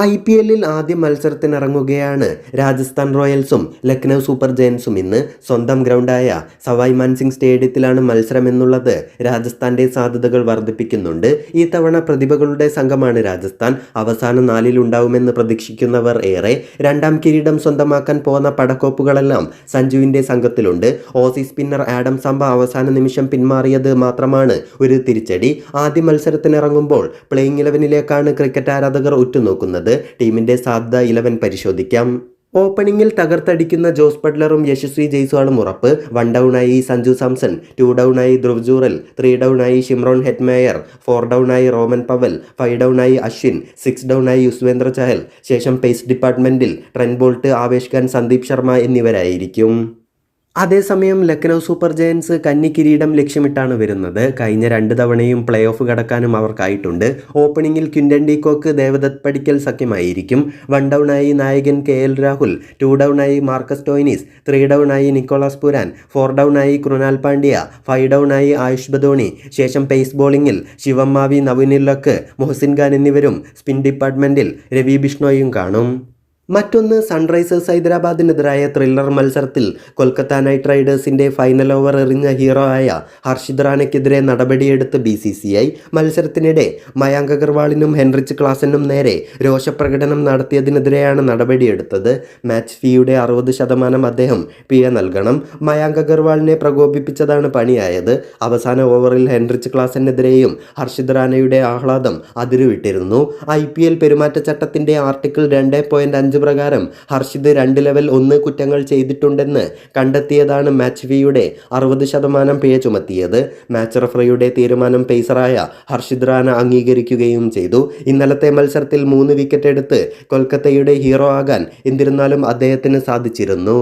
I P എല്ലിൽ ആദ്യ മത്സരത്തിനിറങ്ങുകയാണ് രാജസ്ഥാൻ റോയൽസും ലക്നൗ സൂപ്പർ ജയൻസും. ഇന്ന് സ്വന്തം ഗ്രൗണ്ടായ സവായ് മാൻസിംഗ് സ്റ്റേഡിയത്തിലാണ് മത്സരമെന്നുള്ളത് രാജസ്ഥാന്റെ സാധ്യതകൾ വർദ്ധിപ്പിക്കുന്നുണ്ട്. ഈ തവണ പ്രതിഭകളുടെ സംഘമാണ് രാജസ്ഥാൻ. അവസാന നാലിലുണ്ടാവുമെന്ന് പ്രതീക്ഷിക്കുന്നവർ ഏറെ. രണ്ടാം കിരീടം സ്വന്തമാക്കാൻ പോകുന്ന പടക്കോപ്പുകളെല്ലാം സഞ്ജുവിന്റെ സംഘത്തിലുണ്ട്. ഓസി സ്പിന്നർ ആഡം സാമ്പ അവസാന നിമിഷം പിന്മാറിയത് മാത്രമാണ് ഒരു തിരിച്ചടി. ആദ്യ മത്സരത്തിനിറങ്ങുമ്പോൾ പ്ലേയിങ് ഇലവനിലേക്കാണ് ക്രിക്കറ്റ് ആരാധകർ ഉറ്റുനോക്കുന്നത്. ടീമിന്റെ സാധ്യത ഇലവൻ പരിശോധിക്കാം. ഓപ്പണിംഗിൽ തകർത്തടിക്കുന്ന ജോസ് ബട്ട്ലറും യശസ്വി ജയ്സ്വാളും ഉറപ്പ്. വൺ ഡൗണായി സഞ്ജു സാംസൺ ടു ഡൗണായി ധ്രുവ് ജൂറൽ ത്രീ ഡൗണായി ഷിംറോൺ ഹെറ്റ്മേയർ ഫോർ ഡൗണായി റോമൻ പവൽ ഫൈവ് ഡൗണായി അശ്വിൻ സിക്സ് ഡൗണായി യുസ്വേന്ദ്ര ചഹൽ. ശേഷം പേസ് ഡിപ്പാർട്ട്മെന്റിൽ ട്രെൻ ബോൾട്ട് ആവേശ് ഖാൻ സന്ദീപ് ശർമ്മ എന്നിവരായിരിക്കും. അതേസമയം ലക്നൗ സൂപ്പർ ജയൻസ് കന്നി കിരീടം ലക്ഷ്യമിട്ടാണ് വരുന്നത്. കഴിഞ്ഞ രണ്ട് തവണയും പ്ലേ ഓഫ് കടക്കാനും അവർക്കായിട്ടുണ്ട്. ഓപ്പണിംഗിൽ Quinton de Kock Devdutt Padikkal സഖ്യമായിരിക്കും. One ഡൗണായി നായകൻ കെ എൽ രാഹുൽ ടു ഡൗണായി മാർക്കസ് ടോയിനിസ് ത്രീ ഡൗണായി നിക്കോളാസ് പുരാൻ ഫോർ ഡൗണായി കൃണാൽ പാണ്ഡ്യ ഫൈവ് ഡൗണായി ആയുഷ് ബദോണി. ശേഷം പേസ് ബോളിംഗിൽ ശിവം മാവി നവീനിലക്ക് മൊഹസിൻ ഖാൻ എന്നിവരും സ്പിൻ ഡിപ്പാർട്ട്മെന്റിൽ രവി ബിഷ്ണോയും കാണും. മറ്റൊന്ന് സൺറൈസേഴ്സ് ഹൈദരാബാദിനെതിരായ ത്രില്ലർ മത്സരത്തിൽ കൊൽക്കത്ത നൈറ്റ് റൈഡേഴ്സിന്റെ ഫൈനൽ ഓവർ എറിഞ്ഞ ഹീറോ ആയ ഹർഷിദ് റാനയ്ക്കെതിരെ നടപടിയെടുത്ത് ബി സി സി ഐ മത്സരത്തിനിടെ മയാങ്ക് അഗർവാളിനും ഹെൻറിച്ച് ക്ലാസനും നേരെ രോഷപ്രകടനം നടത്തിയതിനെതിരെയാണ് നടപടിയെടുത്തത്. മാച്ച് ഫീയുടെ അറുപത് ശതമാനം അദ്ദേഹം പിഴ നൽകണം. മയാങ്ക് അഗർവാളിനെ പ്രകോപിപ്പിച്ചതാണ് പണിയായത്. അവസാന ഓവറിൽ ഹെൻറിച്ച് ക്ലാസനെതിരെയും ഹർഷിദ് റാനയുടെ ആഹ്ലാദം അതിരുവിട്ടിരുന്നു. ഐ പി എൽ പെരുമാറ്റച്ചട്ടത്തിന്റെ ആർട്ടിക്കിൾ രണ്ട് പോയിന്റ് അഞ്ച് പ്രകാരം ഹർഷിദ് രണ്ട് ലെവൽ ഒന്ന് കുറ്റങ്ങൾ ചെയ്തിട്ടുണ്ടെന്ന് കണ്ടെത്തിയതാണ് മാച്ച് ഫീയുടെ അറുപത് ശതമാനം പിഴ ചുമത്തിയത്. മാച്ച് റഫറിയുടെ തീരുമാനം പേസറായ ഹർഷിദ് റാന അംഗീകരിക്കുകയും ചെയ്തു. ഇന്നലത്തെ മത്സരത്തിൽ മൂന്ന് വിക്കറ്റ് എടുത്ത് കൊൽക്കത്തയുടെ ഹീറോ ആകാൻ എന്നിരുന്നാലും അദ്ദേഹത്തിന് സാധിച്ചിരുന്നു.